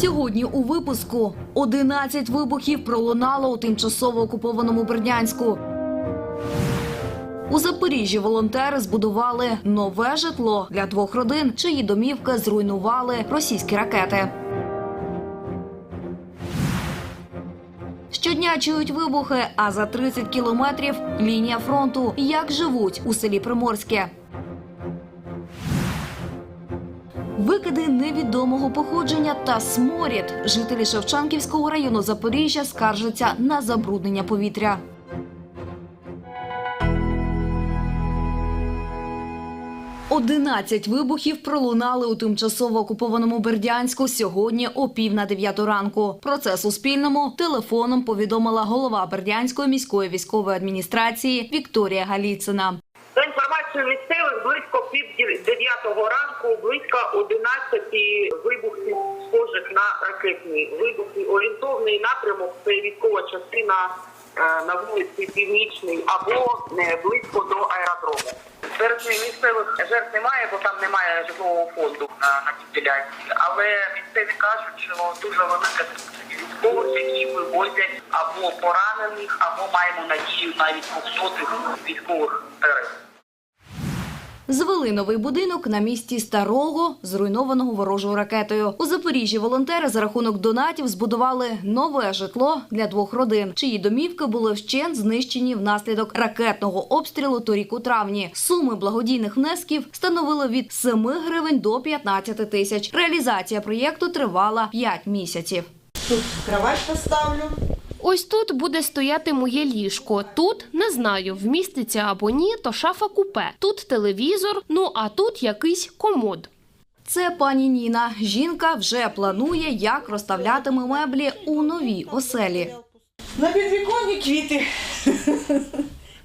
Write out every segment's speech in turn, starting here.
Сьогодні у випуску 11 вибухів пролунало у тимчасово окупованому Бердянську. У Запоріжжі волонтери збудували нове житло для двох родин, чиї домівки зруйнували російські ракети. Щодня чують вибухи, а за 30 кілометрів лінія фронту. Як живуть у селі Приморське. Невідомого походження та сморід. Жителі Шевченківського району Запоріжжя скаржаться на забруднення повітря. Одинадцять вибухів пролунали у тимчасово окупованому Бердянську сьогодні о пів на дев'яту ранку. Про це Суспільному телефоном повідомила голова Бердянської міської військової адміністрації Вікторія Галіцина. За інформацією місцевих, близько пів дев'ятого ранку, близько 11 вибухів схожих на ракетні вибухи. Орієнтовний напрямок це військова частина е, на вулиці Північній або е, близько до аеродрому. Серед місцевих жертв немає, бо там немає житлового фонду на, на цій ділянці. Але місцеві кажуть, що дуже велика військових, які вивозять або поранених, або маємо надію навіть двохсотих військових ТРС. Звели новий будинок на місці старого, зруйнованого ворожою ракетою. У Запоріжжі волонтери за рахунок донатів збудували нове житло для двох родин, чиї домівки були вщент знищені внаслідок ракетного обстрілу торік у травні. Суми благодійних внесків становили від 7 гривень до 15 тисяч. Реалізація проєкту тривала 5 місяців. Тут кровать поставлю. Ось тут буде стояти моє ліжко. Тут не знаю, вміститься або ні, то шафа купе. Тут телевізор, ну а тут якийсь комод. Це пані Ніна. Жінка вже планує, як розставлятиме меблі у новій оселі. На підвіконні квіти.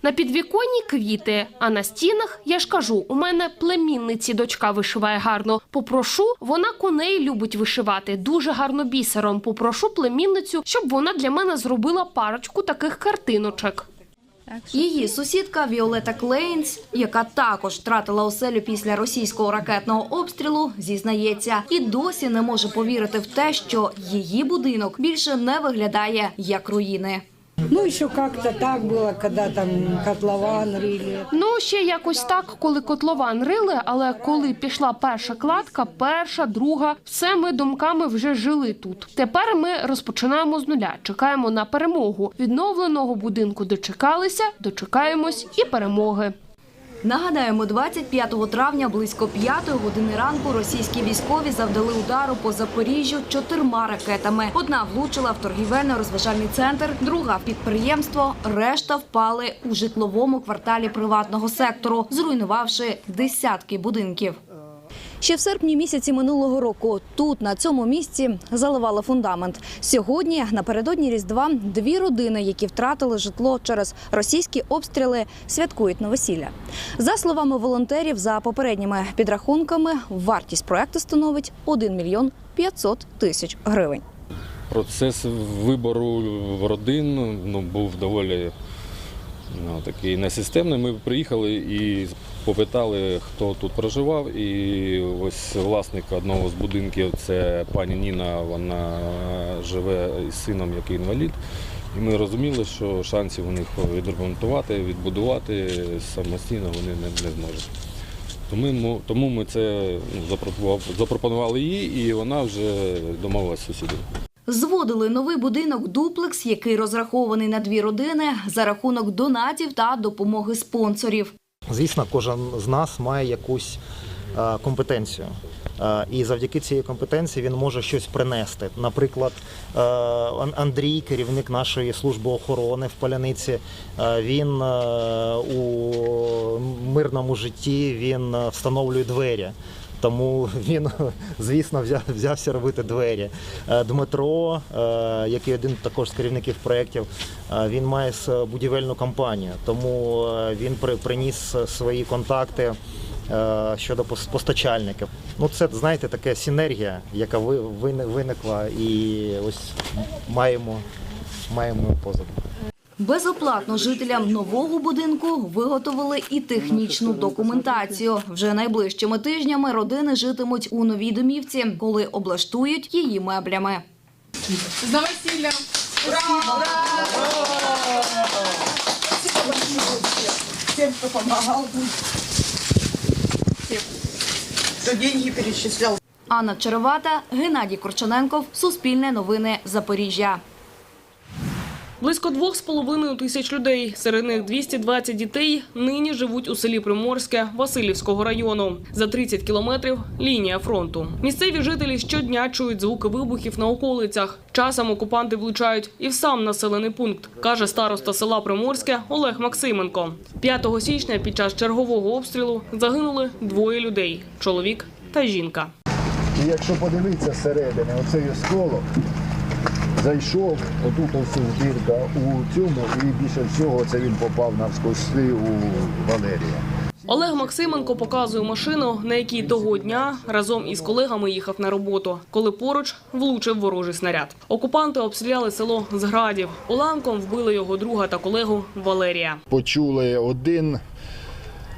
На підвіконні квіти, а на стінах я ж кажу, у мене племінниці дочка вишиває гарно. Попрошу, вона коней любить вишивати дуже гарно бісером. Попрошу племінницю, щоб вона для мене зробила парочку таких картиночок. Її сусідка Віолета Клейнс, яка також втратила оселю після російського ракетного обстрілу, зізнається і досі не може повірити в те, що її будинок більше не виглядає як руїни. Ну, ще як-то так було, коли там котлован рили. Ну, ще якось так, коли котлован рили, але коли пішла перша кладка, перша, друга, все ми думками вже жили тут. Тепер ми розпочинаємо з нуля. Чекаємо на перемогу. Відновленого будинку дочекалися, дочекаємось і перемоги. Нагадаємо, 25 травня близько 5 години ранку російські військові завдали удару по Запоріжжю чотирма ракетами. Одна влучила в торгівельно-розважальний центр, друга в підприємство. Решта впали у житловому кварталі приватного сектору, зруйнувавши десятки будинків. Ще в серпні місяці минулого року тут, на цьому місці, заливали фундамент. Сьогодні, напередодні Різдва, дві родини, які втратили житло через російські обстріли, святкують новосілля. За словами волонтерів, за попередніми підрахунками, вартість проекту становить 1 мільйон 500 тисяч гривень. Процес вибору родин ну, був доволі ну, такий несистемний. Ми приїхали і попитали, хто тут проживав. І ось власник одного з будинків це пані Ніна, вона живе із сином, який інвалід. І ми розуміли, що шансів у них відремонтувати, відбудувати самостійно вони не, не зможуть. Тому, тому ми це ну, запропонували їй, і вона вже домовилася з сусідом. Зводили новий будинок дуплекс, який розрахований на дві родини за рахунок донатів та допомоги спонсорів. Звісно, кожен з нас має якусь е, компетенцію. Е, І завдяки цій компетенції він може щось принести. Наприклад, е, Андрій, керівник нашої служби охорони в Поляниці, він у мирному житті він встановлює двері. Тому він, звісно, взяв, взявся робити двері. Е, Дмитро, е, який один також з керівників проєктів, е, він має будівельну компанію, тому він при- приніс свої контакти щодо пос- постачальників. Ну, це, знаєте, така синергія, яка ви- виникла, і ось маємо, маємо позаду. Безоплатно жителям нового будинку виготовили і технічну документацію. Вже найближчими тижнями родини житимуть у новій домівці, коли облаштують її меблями. Всем, кто помогал. Кто деньги перечислял. Анна Черевата, Геннадій Корчененков, Суспільне новини Запоріжжя. Близько двох з половиною тисяч людей, серед них 220 дітей, нині живуть у селі Приморське Васильівського району. За 30 кілометрів лінія фронту. Місцеві жителі щодня чують звуки вибухів на околицях. Часом окупанти влучають і в сам населений пункт, каже староста села Приморське Олег Максименко. 5 січня під час чергового обстрілу загинули двоє людей чоловік та жінка. Якщо подивитися зсередини, оцей осколок зайшов, отут ось дірка у цьому, і більше всього це він попав навскоси у Валерія. Олег Максименко показує машину, на якій того дня разом із колегами їхав на роботу, коли поруч влучив ворожий снаряд. Окупанти обстріляли село з градів. Уламком вбили його друга та колегу Валерія. Почули один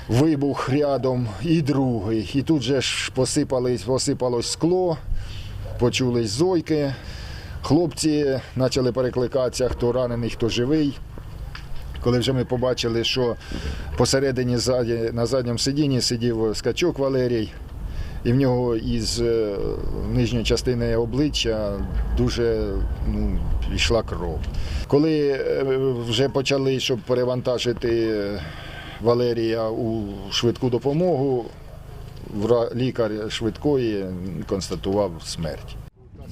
вибух рядом і другий. І тут же ж посипались, посипалось скло, почулись зойки. Хлопці почали перекликатися, хто ранений, хто живий. Коли вже ми побачили, що посередині на задньому сидінні сидів скачок Валерій, і в нього із е, нижньої частини обличчя дуже ну, йшла кров. Коли е, вже почали, щоб перевантажити е, Валерія у швидку допомогу, лікар швидкої констатував смерть.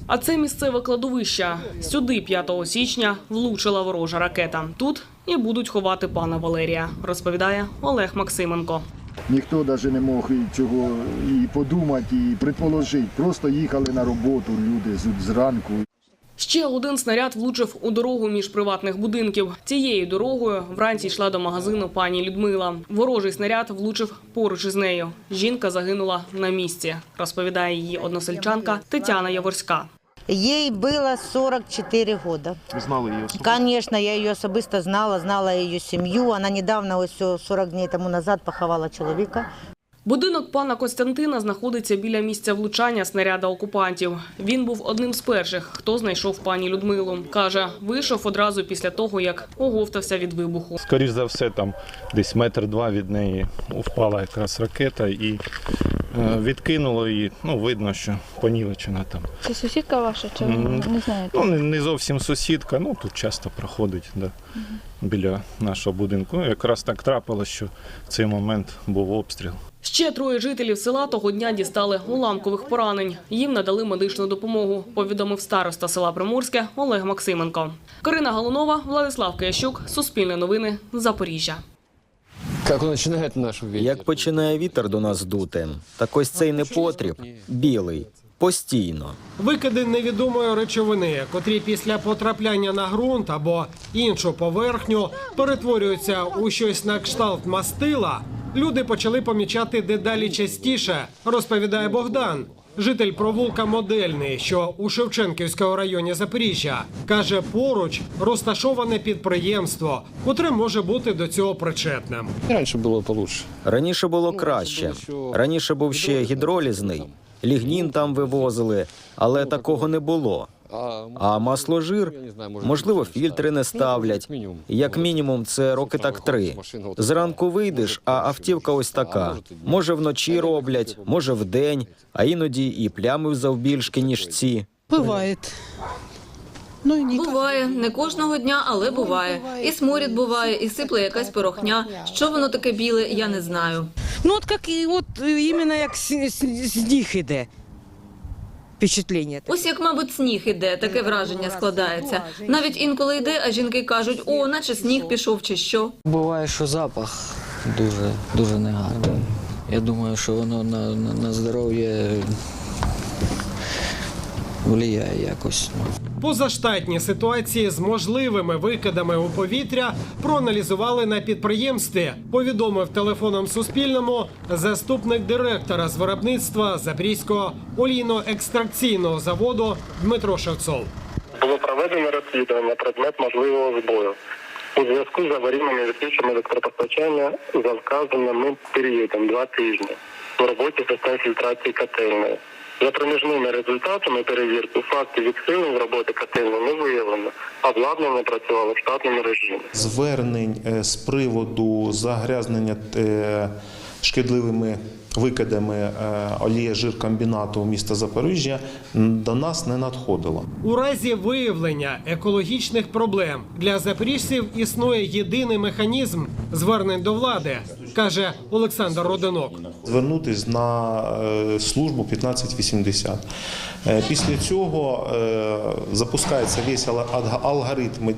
А це місцеве кладовище. Сюди 5 січня влучила ворожа ракета. Тут і будуть ховати пана Валерія, розповідає Олег Максименко. Ніхто навіть не мог цього і подумати, і предположити. Просто їхали на роботу люди зранку. Ще один снаряд влучив у дорогу між приватних будинків. Цією дорогою вранці йшла до магазину пані Людмила. Ворожий снаряд влучив поруч із нею. Жінка загинула на місці, розповідає її односельчанка Тетяна Яворська. Ей было 44 года. Ви знали її Конечно, я ее особисто знала, знала ее семью. Она недавно, ось о 40 дней тому назад, поховала чоловіка. Будинок пана Костянтина знаходиться біля місця влучання снаряда окупантів. Він був одним з перших, хто знайшов пані Людмилу. Каже, вийшов одразу після того, як оговтався від вибуху. Скоріш за все, там десь метр два від неї впала якраз ракета і відкинуло її. Ну, видно, що понівечена там. Це сусідка ваша, чи ви не знаєте? Ну, не, не зовсім сусідка, ну тут часто проходить да, біля нашого будинку. Ну, Якраз так трапилось, що в цей момент був обстріл. Ще троє жителів села того дня дістали уламкових поранень. Їм надали медичну допомогу, повідомив староста села Приморське Олег Максименко. Карина Галунова, Владислав Киящук, Суспільне новини, Запоріжжя. Як починає нашу війну? Як починає вітер до нас дути, так ось цей непотріб білий постійно. Викиди невідомої речовини, котрі після потрапляння на ґрунт або іншу поверхню перетворюються у щось на кшталт мастила, люди почали помічати дедалі частіше, розповідає Богдан. Житель провулка Модельний, що у Шевченківському районі Запоріжжя, каже, поруч розташоване підприємство, котре може бути до цього причетним. Раніше було получше. Раніше було краще. Раніше був ще гідролізний, лігнін там вивозили, але такого не було. А масложир, можливо, фільтри не ставлять. Як мінімум, це роки так три. Зранку вийдеш, а автівка ось така. Може, вночі роблять, може, вдень, а іноді і плями завбільшки, ніж ці. Бывает. Ну, Буває, не кожного дня, але буває. І сморід буває, і сипле якась порохня. Що воно таке біле, я не знаю. Ну, от як і от іменно як сніг іде. Впечатлення. Ось як, мабуть, сніг іде, таке враження складається. Навіть інколи йде, а жінки кажуть, о, наче сніг пішов чи що. Буває, що запах дуже, дуже негарний. Я думаю, що воно на, на, на здоров'я впливає якось. Позаштатні ситуації з можливими викидами у повітря проаналізували на підприємстві. Повідомив телефоном Суспільному заступник директора з виробництва Запорізького олійно-екстракційного заводу Дмитро Шевцов. Було проведено розслідування на предмет можливого збою. у зв'язку з аварійними відключеннями електропостачання за вказаним періодом два тижні у роботі систем фільтрації котельної. За проміжними результатами перевірки фактів відхилень роботи котельної не виявлено. Обладнання працювало в штатному режимі. звернень е, з приводу загрязнення е, шкідливими викидами е, олія жиркомбінату міста Запоріжжя до нас не надходило. У разі виявлення екологічних проблем для запоріжців існує єдиний механізм звернень до влади, каже Олександр Родинок. Звернутись на е, службу 1580. Е, Після цього запускається весь ал- алгоритм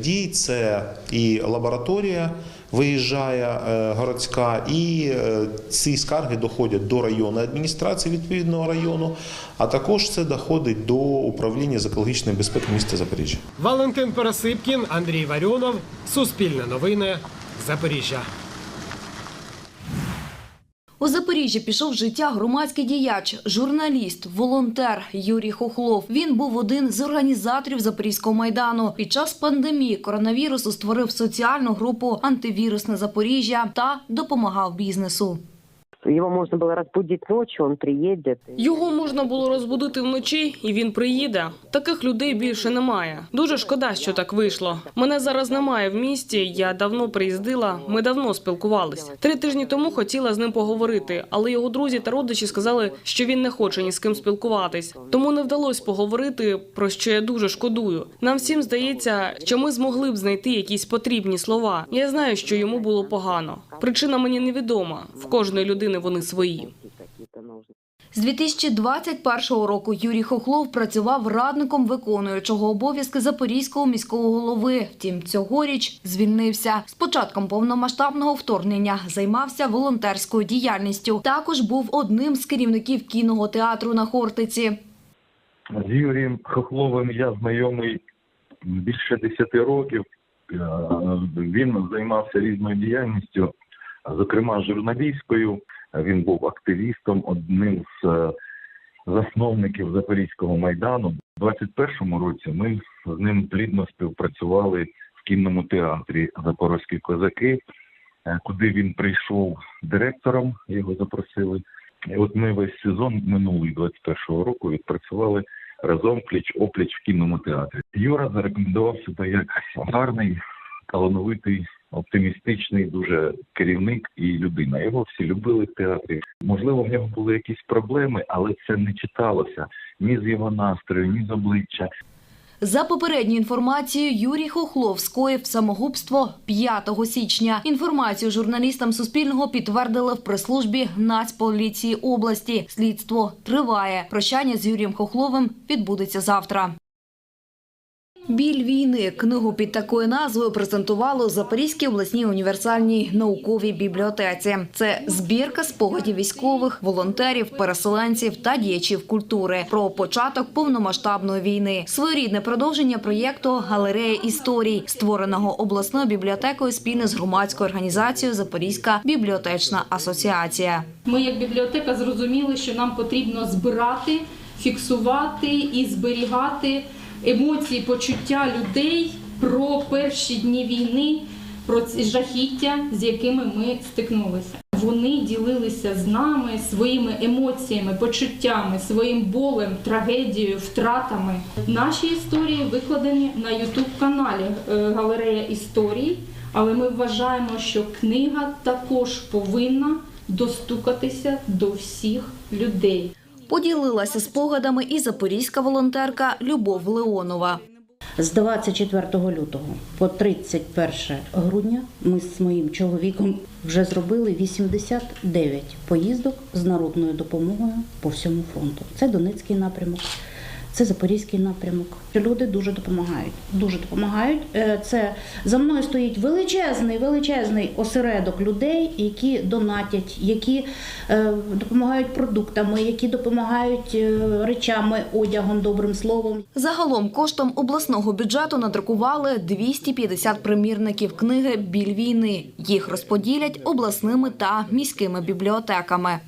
дій. Це і лабораторія виїжджає е, городська, і е, ці скарги доходять до районної адміністрації відповідного району, а також це доходить до управління з екологічної безпеки міста Запоріжжя. Валентин Пересипкін, Андрій Варіонов, Суспільне новини, Запоріжжя. У Запоріжжі пішов життя громадський діяч, журналіст, волонтер Юрій Хохлов. Він був один з організаторів Запорізького майдану. Під час пандемії коронавірусу створив соціальну групу Антивірусне Запоріжжя та допомагав бізнесу. Его можно было разбудить ночью, он приедет. Його можна було розбудити вночі, і він приїде. Таких людей більше немає. Дуже шкода, що так вийшло. Мене зараз немає в місті. Я давно приїздила. Ми давно спілкувались. Три тижні тому хотіла з ним поговорити, але його друзі та родичі сказали, що він не хоче ні з ким спілкуватись. Тому не вдалося поговорити, про що я дуже шкодую. Нам всім здається, що ми змогли б знайти якісь потрібні слова. Я знаю, що йому було погано. Причина мені невідома. В кожної людини вони свої. З 2021 року Юрій Хохлов працював радником виконуючого обов'язки Запорізького міського голови. Втім, цьогоріч звільнився. З початком повномасштабного вторгнення займався волонтерською діяльністю. Також був одним з керівників кінного театру на Хортиці. З Юрієм Хохловим я знайомий більше 10 років. Е, Він займався різною діяльністю, зокрема журналістською. Він був активістом, одним з е, засновників Запорізького майдану. У 21-му році ми з ним плідно співпрацювали в кінному театрі Запорозькі козаки, е, куди він прийшов директором, його запросили. І от ми весь сезон минулий 21-го року відпрацювали разом пліч опліч в кінному театрі. Юра зарекомендував себе як гарний, талановитий, оптимістичний, дуже керівник і людина. Його всі любили в театрі. Можливо, в нього були якісь проблеми, але це не читалося ні з його настрою, ні з обличчя. За попередньою інформацією, Юрій Хохлов скоїв самогубство 5 січня. Інформацію журналістам Суспільного підтвердили в прес-службі Нацполіції області. Слідство триває. Прощання з Юрієм Хохловим відбудеться завтра. Біль війни книгу під такою назвою презентували у Запорізькій обласній універсальній науковій бібліотеці. Це збірка спогадів військових, волонтерів, переселенців та діячів культури про початок повномасштабної війни. Своєрідне продовження проєкту Галерея історій, створеного обласною бібліотекою спільно з громадською організацією Запорізька бібліотечна асоціація. Ми, як бібліотека, зрозуміли, що нам потрібно збирати, фіксувати і зберігати емоції, почуття людей про перші дні війни, про жахіття, з якими ми стикнулися. Вони ділилися з нами своїми емоціями, почуттями, своїм болем, трагедією, втратами. Наші історії викладені на ютуб каналі Галерея історій. Але ми вважаємо, що книга також повинна достукатися до всіх людей. Поділилася спогадами і запорізька волонтерка Любов Леонова. З 24 лютого по 31 грудня ми з моїм чоловіком вже зробили 89 поїздок з народною допомогою по всьому фронту. Це Донецький напрямок, це Запорізький напрямок. Люди дуже допомагають. Дуже допомагають. Е, Це за мною стоїть величезний, величезний осередок людей, які донатять, які е, допомагають продуктами, які допомагають е, речами, одягом, добрим словом. Загалом коштом обласного бюджету надрукували 250 примірників книги Біль війни. Їх розподілять обласними та міськими бібліотеками.